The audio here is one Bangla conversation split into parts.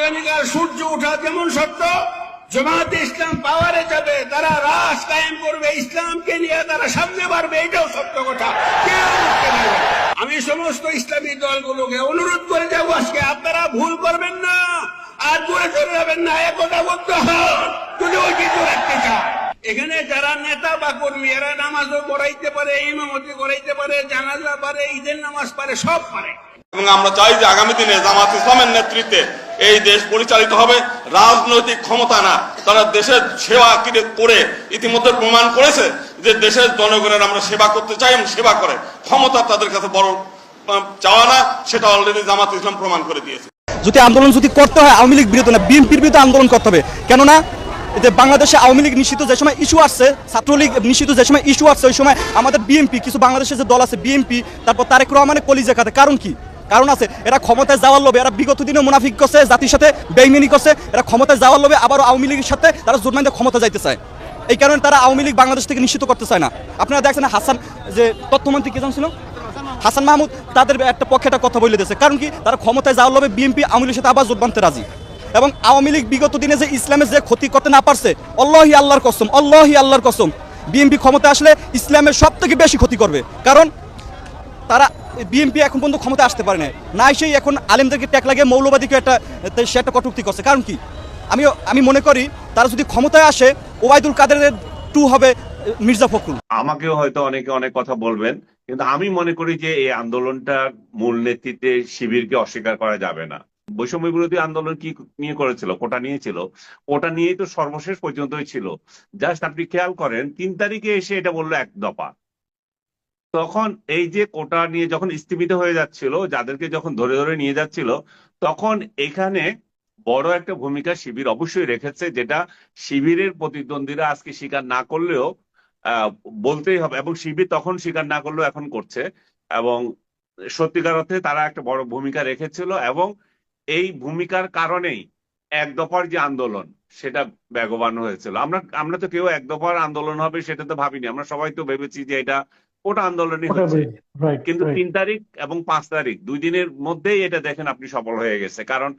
আগামীকাল সূর্য ওঠা যেমন সত্য জমাতে ইসলাম পাওয়ারে যাবে, তারা রাস কায়েম করবে, ইসলামকে নিয়ে তারা সামনে বাড়বে, এটাও সত্য কথা। আমি সমস্ত ইসলামী দলগুলোকে অনুরোধ করে যাব আজকে, আপনারা ভুল করবেন না, আর দূরে চলে যাবেন না একতাবদ্ধ হন, যদি ঐতিহ্য রাখতে চান। এখানে যারা নেতা বা কর্মী, এরা নামাজও পড়াইতে পারে, ইমামতি করাইতে পারে, জানাজা পারে, ঈদের নামাজ পারে, সব পারে। এবং আমরা চাই যে আগামী দিনে জামাত ইসলামের নেতৃত্বে এই দেশ পরিচালিত হবে। রাজনৈতিক ক্ষমতা না। তারা দেশের সেবা করে? ইতিমধ্যে প্রমাণ করেছে যে দেশের জনগণের আমরা সেবা করতে চাই, এবং সেবা করে। ক্ষমতা তাদের কাছে বড় চাওয়া না, সেটা অলরেডি জামাত ইসলাম প্রমাণ করে দিয়েছে। যদি আন্দোলন যদি করতে হয়, আওয়ামী লীগ বিরুদ্ধে না, বিএনপির বিরুদ্ধে আন্দোলন করতে হবে। কেননা এতে বাংলাদেশে আওয়ামী লীগ নিষিদ্ধ যে সময় ইস্যু আসছে, ছাত্রলীগ নিষিদ্ধ যে সময় ইস্যু আসছে, ওই সময় আমাদের বিএনপি, কিছু বাংলাদেশের যে দল আছে, বিএনপি, তারপর তারেক রহমানের কলিজা খাতে কারণ কি? কারণ আছে, এরা ক্ষমতায় যাওয়ার লোভে, এরা বিগত দিনে মুনাফিক করছে, জাতির সাথে বেইমেনি করছে, এরা ক্ষমতায় যাওয়ার লোভে আবার আওয়ামী লীগের সাথে তারা জোরমাইন্দে ক্ষমতা যাইতে চায়। এই কারণে তারা আওয়ামী লীগ বাংলাদেশ থেকে নিশ্চিত করতে চায় না। আপনারা দেখছেন হাসান, যে তথ্যমন্ত্রী কে ছিল? হাসান মাহমুদ তাদের একটা পক্ষে একটা কথা বলে দিয়েছে। কারণ কি? তারা ক্ষমতায় যাওয়ার লোভে বিএনপি আওয়ামী লীগের সাথে আবার জোট বাঁধতে রাজি। এবং আওয়ামী লীগ বিগত দিনে যে ইসলামের যে ক্ষতি করতে না পারছে, অল্লাহি আল্লাহর কসম, অল্লাহি আল্লাহর কসম বিএনপি ক্ষমতা আসলে ইসলামের সব থেকে বেশি ক্ষতি করবে। কারণ তারা বিএনপি এখন পর্যন্ত ক্ষমতা আসতে পারে না এসেই এখন আলেমদেরকে ট্যাক লাগিয়ে মৌলবাদীকে একটা সে একটা কটুক্তি করছে। কারণ কি? আমি আমি মনে করি তারা যদি ক্ষমতায় আসে, ওবায়দুল কাদের টু হবে মির্জা ফখরুল। আমাকেও হয়তো অনেকে অনেক কথা বলবেন, কিন্তু আমি মনে করি যে এই আন্দোলনটার মূল নেতৃত্বে শিবিরকে অস্বীকার করা যাবে না। বৈষম্য বিরোধী আন্দোলন কি নিয়ে করেছিল? কোটা নিয়েছিল? ওটা নিয়েই তো সর্বশেষ পর্যন্তই ছিল। জাস্ট আপনি খেয়াল করেন, তিন তারিখে এসে এটা বলল এক দফা। তখন এই যে কোটা নিয়ে যখন স্থিমিত হয়ে যাচ্ছিল, যাদেরকে যখন ধরে ধরে নিয়ে যাচ্ছিল, তখন এখানে বড় একটা ভূমিকা শিবির অবশ্যই রেখেছে, যেটা শিবিরের প্রতিদ্বন্দ্বীরা আজকে স্বীকার না করলেও বলতেই হবে এবং শিবির তখন স্বীকার না করলেও এখন করছে এবং সত্যিকার অর্থে তারা একটা বড় ভূমিকা রেখেছিল এবং এই ভূমিকার কারণেই এক দফার যে আন্দোলন সেটা বেগবান হয়েছিল। আমরা আমরা তো কেউ এক দফার আন্দোলন হবে সেটা তো ভাবিনি, আমরা সবাই তো ভেবেছি যে এটা ওটা আন্দোলনই হচ্ছে। কিন্তু তিন তারিখ এবং পাঁচ তারিখ দুই দিনের মধ্যেই এটা দেখেন আপনি সফল হয়ে গেছে। কারণ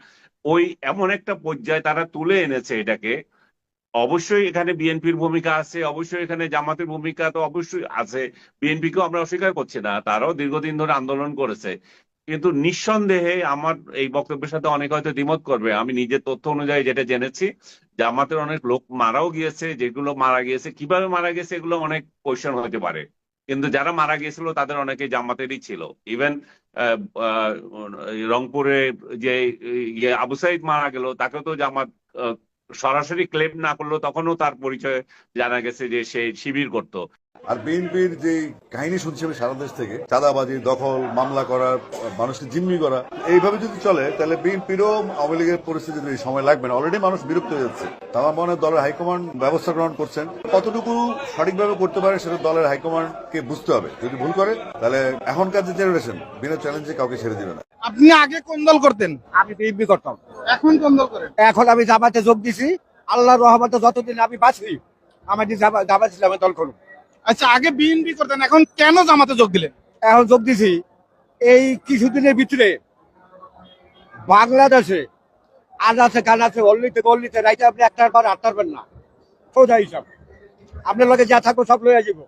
ওই এমন একটা পর্যায়ে তারা তুলে এনেছে এটাকে। অবশ্যই এখানে বিএনপির ভূমিকা আছে অবশ্যই এখানে জামাতের ভূমিকা তো অবশ্যই আছে। বিএনপিকেও আমরা অস্বীকার করছি না তারাও দীর্ঘদিন ধরে আন্দোলন করেছে। কিন্তু নিঃসন্দেহে আমার এই বক্তব্যের সাথে অনেক হয়তো দ্বিমত করবে। আমি নিজের তথ্য অনুযায়ী যেটা জেনেছি জামাতের অনেক লোক মারাও গিয়েছে যেগুলো মারা গিয়েছে কীভাবে মারা গেছে এগুলো অনেক কোয়েশ্চেন হতে পারে। কিন্তু যারা মারা গিয়েছিল, তাদের অনেকে জামাতেরই ছিল। ইভেন রংপুরে যে ইয়ে আবু সাইদ মারা গেল, তাকেও তো জামাত সরাসরি ক্লেম না করল তখনও তার পরিচয় জানা গেছে যে সে শিবির করত। আর বিএনপির যে কাহিনী শুনছি আমি সারা দেশ থেকে চাঁদাবাজি দখল মামলা করা মানুষকে জিম্মি করা এইভাবে যদি চলে তাহলে বিএনপিরও আওয়ামী লীগের পরিস্থিতি সময় লাগবে না। অলরেডি মানুষ বিরক্ত হয়ে যাচ্ছে। তা আমার মনে হয় দলের হাইকমান্ড ব্যবস্থা গ্রহণ করছেন। কতটুকু সঠিকভাবে করতে পারে সেটা দলের হাইকমান্ডকে বুঝতে হবে। যদি ভুল করে তাহলে এখনকার যে জেনারেশন বিনা চ্যালেঞ্জে কাউকে ছেড়ে দিবে না। আপনি আগে কোন দল করতেন? আমি বিএনপি করতাম। এখন কোন দল করেন? এখন আমি জামাতে যোগ দিছি। আল্লাহর রহমতে যতদিন আমি বাঁচি আমার যে জামা- জামাত ইসলামের দল করুন। আচ্ছা আগে বিএনপি করতেন এখন কেন জামাতে যোগ দিলেন? এখন যোগ দিছি। এই কিছুদিনের ভিতরে বাংলাদেশে আজ আছে গান আছে অল্লিতে গল্লিতে রাইতে আপনি একটার পর আটটার পারবেন না। সোজা হিসাব। আপনার লগে যা থাকব সব লইয়া যাব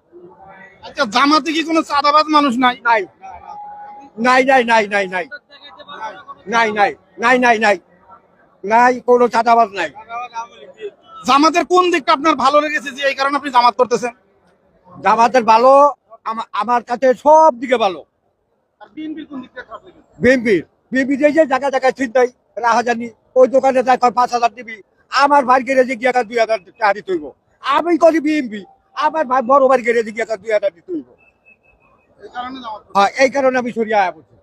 আচ্ছা জামাতে কি কোনো চাঁদাবাজ মানুষ নাই? নাই। নাই নাই নাই নাই নাই। নাই নাই নাই নাই নাই। নাই কোনো চাঁদাবাজ নাই। জামাতের কোন দিকটা আপনার ভালো লেগেছে যে এই কারণে আপনি জামাত করতেছেন? জামাতের ভালো আমা- আমার কাছে সব দিকে ভালো বিএনপির বিএনপি যে যে জায়গা জায়গায় চিন্তাই রাহাজানি ওই দোকানে যাই কয় পাঁচ হাজার দিবি আমার ভাই গ্যারেজে গিয়ে দুই হাজার টাকা দিতে হইব। আমি করি বিএনপি আমার ভাই বড় ভাই গ্যারেজে গিয়ে দুই হাজার দিতে হইব। এই কারণে হ্যাঁ এই কারণে আমি সরিয়ে আয়া বলছি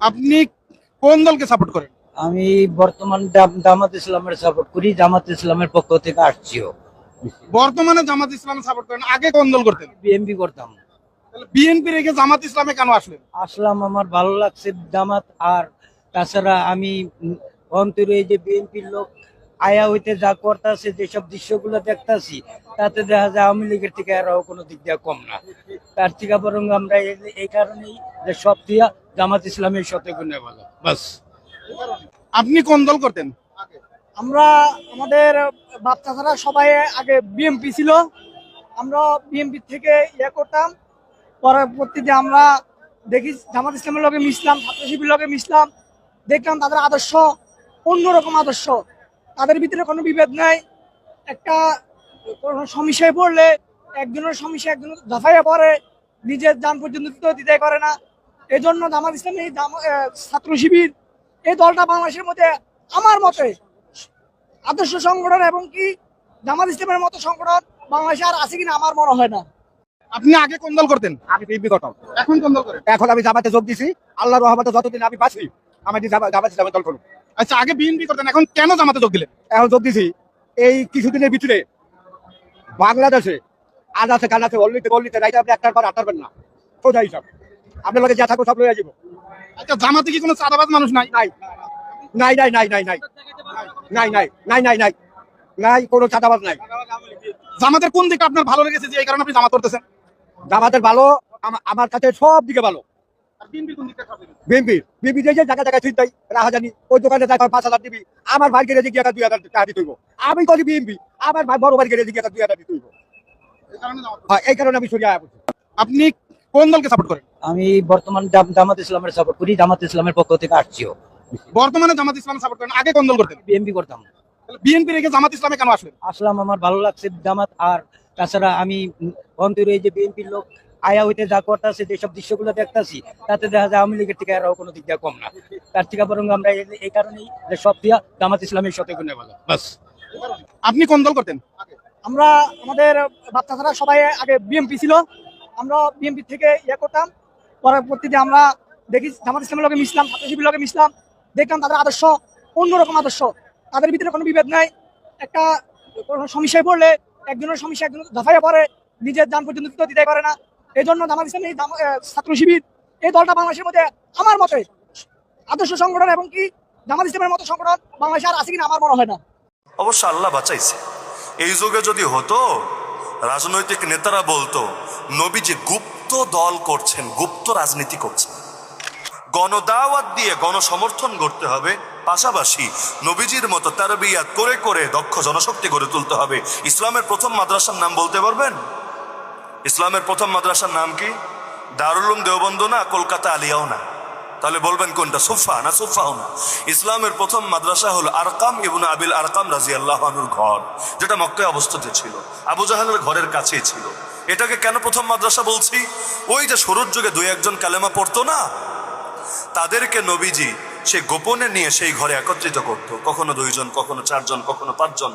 আপনি কোন দলকে সাপোর্ট করেন? আমি বর্তমান জাম- জামাত ইসলামের সাপোর্ট করি জামাত ইসলামের পক্ষ থেকে আসছিও। বর্তমানে জামাত ইসলাম সাপোর্ট করেন। আগে কোন দল করতেন? বিএমপি করতাম। বিএনপি রেখে জামাত ইসলামে কেন আসলেন? আসলাম আমার ভালো লাগছে জামাত আর তাছাড়া আমি অন্তরে এই যে বিএনপির লোক আয়া হইতে যা করতেছে যেসব দৃশ্যগুলো দেখতাছি তাতে দেখা যায় আওয়ামী লীগের থেকে আরও কোনো দিক দিয়ে কম না। তার থেকে বরং আমরা এই- এই কারণেই যে সব দিয়া জামাত ইসলামের সাথে গুণে ভালো বাস। আপনি কোন দল করতেন? আমরা আমাদের বাচ্চারা সবাই আগে বিএমপি ছিল। আমরা বিএমপি থেকে ইয়ে করতাম। পরবর্তীতে আমরা দেখি জামাত ইসলামের লগে মিশলাম ছাত্র শিবির লগে মিশলাম। দেখলাম তাদের আদর্শ অন্যরকম আদর্শ। তাদের ভিতরে কোনো বিভেদ নাই। একটা কোনো সমস্যায় পড়লে একজনের সমস্যা একজন দফাইয়া পড়ে নিজের যান পর্যন্ত দিতে করে না। এই জন্য জামাত ইসলামী জামা- আহ, ছাত্র শিবির এই দলটা বাংলাদেশের মধ্যে আমার মতে আদর্শ সংগঠন এবং কি জামাত ইসলামের মতো সংগঠন বাংলাদেশে আর আছে কিনা আমার মনে হয় না। আপনি আগে কোন দল করতেন? আমি বিএনপি করতাম। এখন কোন দল করেন? এখন আমি জামাতে যোগ দিছি। আল্লাহ রহমতে যতদিন আমি বাঁচি আমি জামা- জামাত ইসলামের দল করব। আচ্ছা আগে বিএনপি করতেন এখন কেন জামাতে যোগ দিলেন? এখন যোগ দিছি। এই কিছুদিনের ভিতরে বাংলাদেশে আজ আছে কাল আছে অল্লিতে গল্লিতে রাইতে আপনি একটার পর আটটার না। সোজা হিসাব। আপনার লগে যা থাকো সব লইয়া যাব আচ্ছা জামাতে কি কোনো চাঁদাবাজ মানুষ নাই? নাই। নাই নাই নাই নাই নাই। নাই নাই নাই নাই নাই। নাই কোনো চাঁদাবাজ নাই। জামাতের কোন দিকটা আপনার ভালো লেগেছে যে এই কারণে আপনি জামাত করতেছেন? জামাতের ভালো আমার কাছে সব দিকে ভালো। যে জায়গা জায়গায় ছিনতাই রাহাজানি ওই দোকানে যাই পাঁচ হাজার দিবি আমার ভাই গিয়ে দুই হাজার টাকা দিতে আমি করি বিএনপি আমার ভাই বড় ভাই গিয়ে দুই হাজার দিতে হইব। জামাত হ্যাঁ, এই কারণে আমি সরিয়ে আয়া আপনি কোন দলকে সাপোর্ট করেন? আমি বর্তমান জামাত ইসলামের সাপোর্ট করি জামাত ইসলামের পক্ষ থেকে আসছিও বর্তমানে জামাত ইসলাম সাপোর্ট করেন আগে কোন দল করতেন। বিএমপি করতাম। বিএনপি রেখে জামাত ইসলামে কেন আসলেন? আসলাম আমার ভালো লাগছে জামাত। আর তাছাড়া আমি অন্তরে এই যে বিএনপির লোক আয়া হইতে যা করতেছে যেসব দৃশ্যগুলো দেখতাছি তাতে দেখা যায় আওয়ামী লীগের থেকে আরও কোনো দিক দিয়ে কম না। তার থেকে বরং আমরা এই- কারণেই যে সব দিয়া জামাত ইসলামের সাথে গুনে ভালো বাস। আপনি কোন দল করতেন? আমরা আমাদের বাচ্চারা সবাই আগে বিএমপি ছিল। আমরা বিএমপি থেকে ইয়ে করতাম। পরবর্তীতে আমরা দেখি জামাত ইসলামের লগে মিশলাম ছাত্র শিবির লগে মিশলাম। দেখলাম তাদের আদর্শ অন্যরকম আদর্শ। তাদের ভিতরে কোনো বিভেদ নাই। একটা সমস্যায় পড়লে একজনের সমস্যা একজন দফাইয়া পড়ে নিজের যান পর্যন্ত দিতে করে না। এই জন্য জামাত ইসলামী আহ, ছাত্র শিবির এই দলটা বাংলাদেশের মধ্যে আমার মতে আদর্শ সংগঠন এবং কি জামাত ইসলামের মতো সংগঠন বাংলাদেশে আর আছে কিনা আমার মনে হয় না। অবশ্য আল্লাহ বাঁচাইছে। এই যুগে যদি হতো রাজনৈতিক নেতারা বলতো নবীজি গুপ্ত দল করছেন গুপ্ত রাজনীতি করছেন। গণদাওয়াত দিয়ে গণসমর্থন করতে হবে। পাশাপাশি নবীজির মতো তারবিয়াত করে করে দক্ষ জনশক্তি গড়ে তুলতে হবে। ইসলামের প্রথম মাদ্রাসার নাম বলতে পারবেন? ইসলামের প্রথম মাদ্রাসার নাম কি? দারুলুম দেওবন্দ না, কলকাতা আলিয়াও না? তাহলে বলবেন কোনটা, সুফা না সুফাও না? ইসলামের প্রথম মাদ্রাসা হলো আরকাম ইবন আবিল আরকাম রাজি আল্লাহানুর ঘর, যেটা মক্কায় অবস্থিত ছিল। আবু জাহালের ঘরের কাছেই ছিল। এটাকে কেন প্রথম মাদ্রাসা বলছি? ওই যে শুরুর যুগে দুই একজন কালেমা পড়তো না তাদেরকে নবীজি সে গোপনে নিয়ে সেই ঘরে একত্রিত করত। কখনো দুইজন, কখনো চারজন, কখনো পাঁচজন।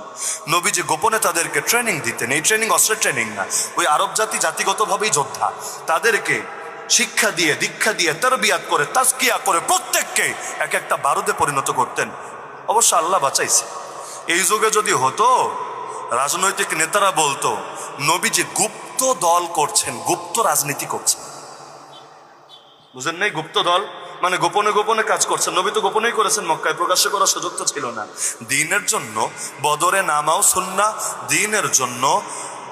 নবীজি গোপনে তাদেরকে ট্রেনিং দিতেন। এই ট্রেনিং অস্ত্রের ট্রেনিং না। ওই আরব জাতি জাতিগতভাবেই যোদ্ধা। তাদেরকে শিক্ষা দিয়ে, দীক্ষা দিয়ে, তরবিয়াত করে তাস্কিয়া করে প্রত্যেককে এক একটা বারুদে পরিণত করতেন। অবশ্য আল্লাহ বাঁচাইছে। এই যুগে যদি হতো, রাজনৈতিক নেতারা বলতো, নবীজি গুপ্ত দল করছেন, গুপ্ত রাজনীতি করছেন। বুঝেন নাই? গুপ্ত দল মানে গোপনে গোপনে কাজ করছেন। নবী তো গোপনেই করেছেন মক্কায়, প্রকাশ্য করার সুযোগ তো ছিল না। দিনের জন্য বদরে নামাও সুন্না দিনের জন্য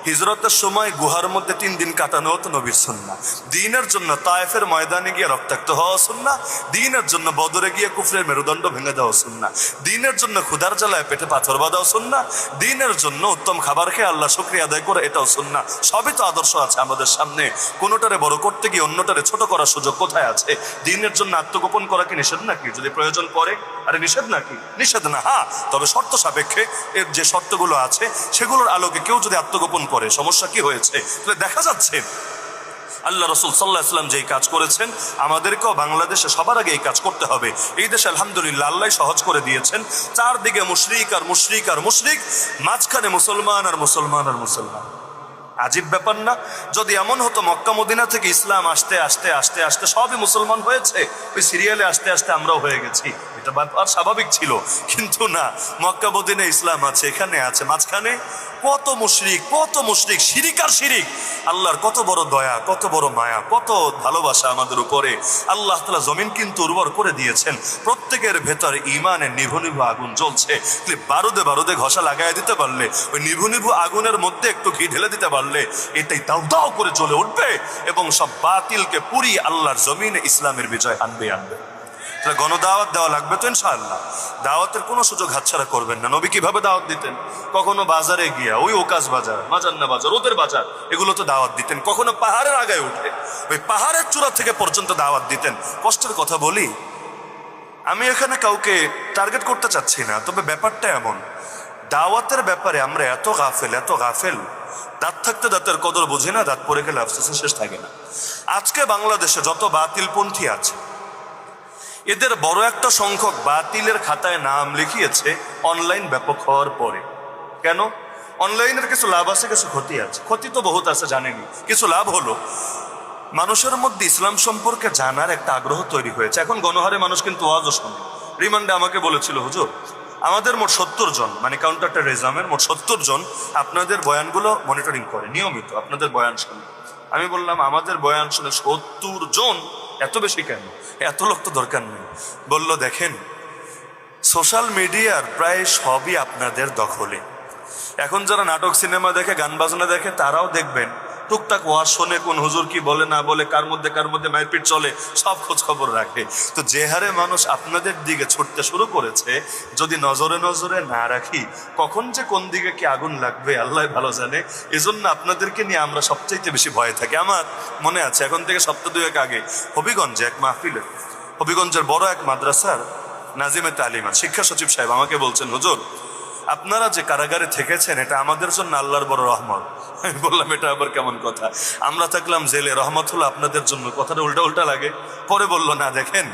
হিজরতের সময় গুহার মধ্যে তিন দিন কাটানো হতো নবীর সুন্না দিনের জন্য তায়েফের ময়দানে গিয়ে রক্তাক্ত হওয়া সুন্না দিনের জন্য বদরে গিয়ে কুফরের মেরুদণ্ড ভেঙে দেওয়া সুন্না দিনের জন্য ক্ষুধার জ্বালায় পেটে পাথর বাঁধাও সুন্না দিনের জন্য উত্তম খাবার খেয়ে আল্লাহ শুক্রিয়া আদায় করে এটাও সুন্না সবই তো আদর্শ আছে আমাদের সামনে। কোনোটারে বড় করতে গিয়ে অন্যটারে ছোট করার সুযোগ কোথায় আছে? দিনের জন্য আত্মগোপন করা কি নিষেধ নাকি? যদি প্রয়োজন পড়ে? আরে নিষেধ নাকি? নিষেধ না হ্যাঁ। তবে শর্ত সাপেক্ষে এর যে শর্তগুলো আছে, সেগুলোর আলোকে কেউ যদি আত্মগোপন করে, সমস্যা কি হয়েছে? তাহলে দেখা যাচ্ছে। আল্লাহ রসুল সাল্লাহ ইসলাম যেই কাজ করেছেন, আমাদেরকেও বাংলাদেশে সবার আগে এই কাজ করতে হবে। এই দেশে আলহামদুলিল্লাহ আল্লাহ সহজ করে দিয়েছেন। চারদিকে মুশরিক আর মুশরিক আর মুশরিক, মাঝখানে মুসলমান আর মুসলমান আর মুসলমান। আজীব ব্যাপার না। যদি এমন হতো মক্কা মদিনা থেকে ইসলাম আসতে আসতে আসতে আসতে সবই মুসলমান হয়েছে, ওই সিরিয়ালে আসতে আসতে আমরাও হয়ে গেছি। এটা ব্যাপার স্বাভাবিক ছিল। কিন্তু না, মক্কা মদিনা ইসলাম আছে, এখানে আছে। মাঝখানে কত মুশরিক কত মুশরিক, শিরিক আর শিরিক। আল্লাহর কত বড় দয়া, কত বড় মায়া, কত ভালোবাসা আমাদের উপরে। আল্লাহ তালা জমিন কিন্তু উর্বর করে দিয়েছেন। প্রত্যেকের ভেতরে ইমানের নিভু নিভু আগুন জ্বলছে। বারুদে বারুদে ঘষা লাগাই দিতে পারলে, ওই নিভু নিভু আগুনের মধ্যে একটু ঘি ঢেলে দিতে পারলে এটাই দাও দাও করে জ্বলে উঠবে এবং সব বাতিলকে পুরি আল্লাহর জমিনে ইসলামের বিজয় আনবে আনবে। তাহলে গণদাওয়াত দেওয়া লাগবে তো ইনশাআল্লাহ। দাওয়াতের কোনো সুযোগ হাতছাড়া করবেন না। নবী দাওয়াত দিতেন? কখনো বাজারে গিয়া, ওই ওকাজ বাজার, মাজান্না বাজার, ওদের বাজার, এগুলো তো দাওয়াত দিতেন। কখনো পাহাড়ের আগায় উঠে, ওই পাহাড়ের চূড়া থেকে পর্যন্ত দাওয়াত দিতেন। কষ্টের কথা বলি, আমি এখানে কাউকে টার্গেট করতে চাচ্ছি না, তবে ব্যাপারটা এমন দাওয়াতের ব্যাপারে আমরা এত গাফেল এত গাফেল। দাঁত থাকতে দাঁতের কদর বুঝি না, দাঁত পরে গেলে আফসোসের শেষ থাকে না। আজকে বাংলাদেশে যত বাতিলপন্থী আছে, এদের বড় একটা সংখ্যক বাতিলের খাতায় নাম লিখিয়েছে অনলাইন ব্যাপক হওয়ার পরে। কেন? অনলাইনের কিছু লাভ আছে, কিছু ক্ষতি আছে। ক্ষতি তো বহুত আছে জানেনি কিছু লাভ হলো। মানুষের মধ্যে ইসলাম সম্পর্কে জানার একটা আগ্রহ তৈরি হয়েছে। এখন গণহারে মানুষ কিন্তু ওয়াজও শোনে। রিমান্ডে আমাকে বলেছিল, হুজুর আমাদের মোট সত্তর জন মানে কাউন্টার টেরোরিজমের মোট সত্তর জন আপনাদের বয়ানগুলো মনিটরিং করে, নিয়মিত আপনাদের বয়ান শুনে। আমি বললাম, আমাদের বয়ান শুনে সত্তর জন এত বেশি কেন? এত লোক তো দরকার নেই। বলল, দেখেন সোশ্যাল মিডিয়ার প্রায় সবই আপনাদের দখলে। এখন যারা নাটক, সিনেমা দেখে, গান বাজনা দেখে, তারাও দেখবেন টুকটাক ওয়াজ শোনে কোন হুজুর কি বলে না বলে, কার মধ্যে কার মধ্যে মারপিট চলে, সব খোঁজ খবর রাখে। তো যে হারে মানুষ আপনাদের দিকে ছুটতে শুরু করেছে, যদি নজরে নজরে না রাখি, কখন যে কোন দিকে কি আগুন লাগবে, আল্লাহ ভালো জানে। এজন্য আপনাদেরকে নিয়ে আমরা সবচাইতে বেশি ভয়ে থাকি। আমার মনে আছে, এখন থেকে সপ্তাহ দুয়েক আগে হবিগঞ্জে এক মাহফিলে, হবিগঞ্জের বড় এক মাদ্রাসার নাজিমে তালিমা শিক্ষা সচিব সাহেব আমাকে বলছেন, হুজুর, আপনারা যে কারাগারে থেকেছেন, এটা আমাদের জন্য আল্লাহর বড় রহমত। আমি বললাম, এটা আবার কেমন কথা? আমরা থাকলাম জেলে। রহমত হলো আপনাদের জন্য। কথাটা উল্টা উল্টা লাগে। পরে বলল, না, দেখেন,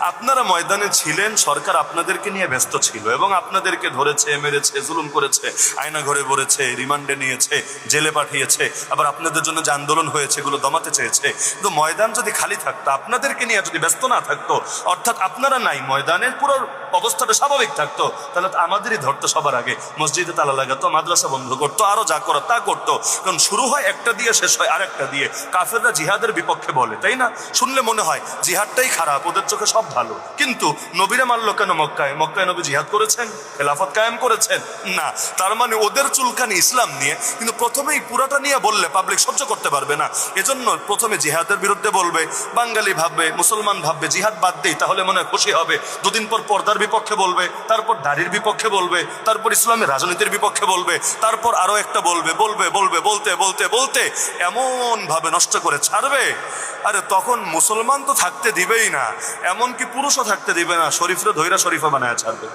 আপনারা ময়দানে ছিলেন, সরকার আপনাদেরকে নিয়ে ব্যস্ত ছিল এবং আপনাদেরকে ধরেছে, মেরেছে, জুলুম করেছে, আয়না ঘরে ভরেছে, রিমান্ডে নিয়েছে, জেলে পাঠিয়েছে, আবার আপনাদের জন্য যে আন্দোলন হয়েছে, এগুলো দমাতে চেয়েছে। কিন্তু ময়দান যদি খালি থাকতো, আপনাদেরকে নিয়ে যদি ব্যস্ত না থাকতো, অর্থাৎ আপনারা নাই, ময়দানের পুরো অবস্থাটা স্বাভাবিক থাকতো, তাহলে আমাদেরই ধরতো সবার আগে। মসজিদে তালা লাগাতো, মাদ্রাসা বন্ধ করতো, আরও যা করো তা করতো। কারণ শুরু হয় একটা দিয়ে, শেষ হয় আরেকটা দিয়ে। কাফেররা জিহাদের বিপক্ষে বলে, তাই না? শুনলে মনে হয় জিহাদটাই খারাপ, ওদের চোখে সব ভালো। কিন্তু নবীরা মারলো কেন মক্কায়? মক্কায় নবী জিহাদ করেছেন? খেলাফত কায়েম করেছেন? না। তার মানে ওদের চুলকানি ইসলাম নিয়ে, কিন্তু প্রথমেই পুরাটা নিয়ে বললে পাবলিক সহ্য করতে পারবে না। এজন্য প্রথমে জিহাদের বিরুদ্ধে বলবে, বাঙালি ভাববে, মুসলমান ভাববে, জিহাদ বাদ দেই, তাহলে মনে খুশি হবে। দুদিন পর পর্দার বিপক্ষে বলবে, তারপর দাড়ির বিপক্ষে বলবে, তারপর ইসলামের রাজনীতির বিপক্ষে বলবে, তারপর আরও একটা বলবে বলবে বলবে বলতে বলতে বলতে এমনভাবে নষ্ট করে ছাড়বে? আরে তখন মুসলমান তো থাকতে দিবেই না, এমনকি পুরুষও থাকতে দিবে না, শরীফরা ধৈরা শরীফা বানায় ছাড়বে।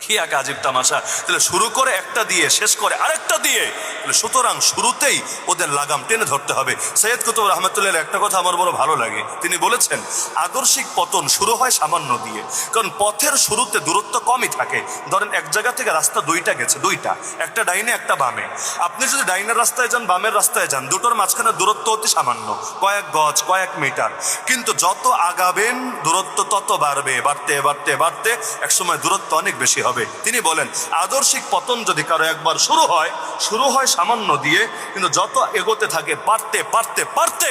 কি এক আজীব তামাশা? তাহলে শুরু করে একটা দিয়ে, শেষ করে আরেকটা দিয়ে। সুতরাং শুরুতেই ওদের লাগাম টেনে ধরতে হবে। সৈয়দ কুতুব রহমতুল্লাহ একটা কথা আমার বড় ভালো লাগে। তিনি বলেছেন, আদর্শিক পতন শুরু হয় সামান্য দিয়ে। কারণ পথের শুরুতে দূরত্ব কমই থাকে। ধরেন এক জায়গা থেকে রাস্তা দুইটা গেছে, দুইটা। একটা ডাইনে, একটা বামে। আপনি যদি ডাইনের রাস্তায় যান, বামের রাস্তায় যান, দুটোর মাঝখানে দূরত্ব অতি সামান্য। কয়েক গজ, কয়েক মিটার। কিন্তু যত আগাবেন, দূরত্ব তত বাড়বে, বাড়তে বাড়তে বাড়তে, একসময় দূরত্ব অনেক বেশি হবে। তিনি বলেন, আদর্শিক পতন যদি কারও একবার শুরু হয় শুরু হয় সামান্য দিয়ে, কিন্তু যত এগোতে থাকে, বাড়তে বাড়তে বাড়তে,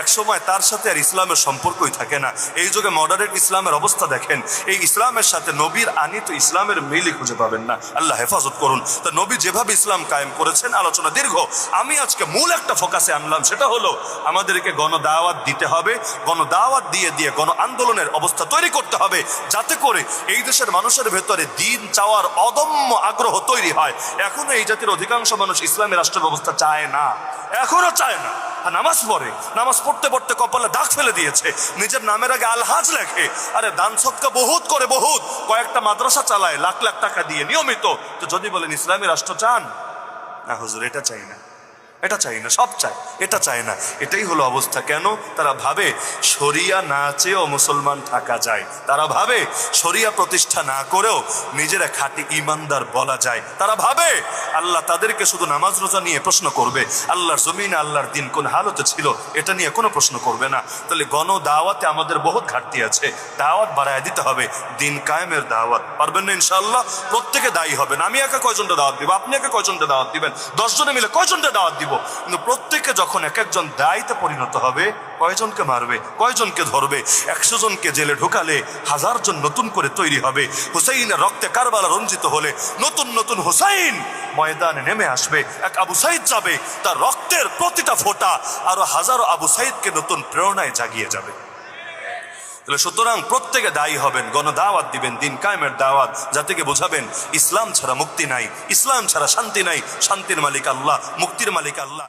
একসময় তার সাথে আর ইসলামের সম্পর্কই থাকে না। এই যুগে মডারেট ইসলামের অবস্থা দেখেন, এই ইসলামের সাথে নবীর আনিত ইসলামের মিলই খুঁজে পাবেন না। আল্লাহ হেফাজত করুন। তা নবী যেভাবে ইসলাম কায়েম করেছেন, আলোচনা দীর্ঘ। আমি আজকে মূল একটা ফোকাসে আনলাম, সেটা হলো আমাদেরকে গণদাওয়াত দিতে হবে। গণদাওয়াত দিয়ে দিয়ে গণ আন্দোলনের অবস্থা তৈরি করতে হবে, যাতে করে এই দেশের মানুষের ভেতরে দিন চাওয়ার অদম্য আগ্রহ তৈরি হয়। এখনও এই জাতির অধিকাংশ মানুষ ইসলামী রাষ্ট্র ব্যবস্থা চায় না। এখনও চায় না। আর নামাজ পড়ে। নামাজ পড়তে পড়তে কপালে দাগ ফেলে দিয়েছে। নিজের নামের আগে আলহাজ লেখে। আরে দান সৎকা বহুত করে বহুত। কয়েকটা মাদ্রাসা চালায়, লাখ লাখ টাকা দিয়ে। নিয়মিত। তো যদি বলেন ইসলামী রাষ্ট্র চান? না, হুজুর, এটা চাই না। এটা চাই না, সব চায় এটা চায় না। এটাই হলো অবস্থা। কেন? তারা ভাবে শরিয়া না চেয়েও মুসলমান থাকা যায়। তারা ভাবে শরিয়া প্রতিষ্ঠা না করেও নিজেরা খাঁটি ইমানদার বলা যায়। তারা ভাবে আল্লাহ তাদেরকে শুধু নামাজ রোজা নিয়ে প্রশ্ন করবে, আল্লাহর জমিন আল্লাহর দিন কোন হালতে ছিল, এটা নিয়ে কোনো প্রশ্ন করবে না। তাহলে গণ দাওয়াতে আমাদের বহুত ঘাটতি আছে। দাওয়াত বাড়ায় দিতে হবে, দিন কায়েমের দাওয়াত। পারবেন না ইনশাল্লাহ প্রত্যেকে দায়ী হবেন। আমি একা কয়জনটা দাওয়াত দিব? আপনি একা কয়জনটা দাওয়াত দিবেন? দশজনে মিলে কয়জনটা দাওয়াত দিব? কিন্তু প্রত্যেকে যখন এক একজন দায়িত্বে পরিণত হবে, কয়জনকে মারবে, কয়জনকে ধরবে, একশো জনকে জেলে ঢোকালে হাজার জন নতুন করে তৈরি হবে। হুসাইনের রক্তে কারবালা রঞ্জিত হলে নতুন নতুন হুসাইন ময়দানে নেমে আসবে, এক আবু সাইদ যাবে, তার রক্তের প্রতিটা ফোটা আরও হাজারো আবু সাইদকে নতুন প্রেরণায় জাগিয়ে যাবে। তাহলে সুতরাং প্রত্যেকে দায়ী হবেন, গণদাওয়াত দিবেন, দিন কায়েমের দাওয়াত, যাতে বোঝাবেন, ইসলাম ছাড়া মুক্তি নাই, ইসলাম ছাড়া শান্তি নাই, শান্তির মালিক আল্লাহ, মুক্তির মালিক আল্লাহ।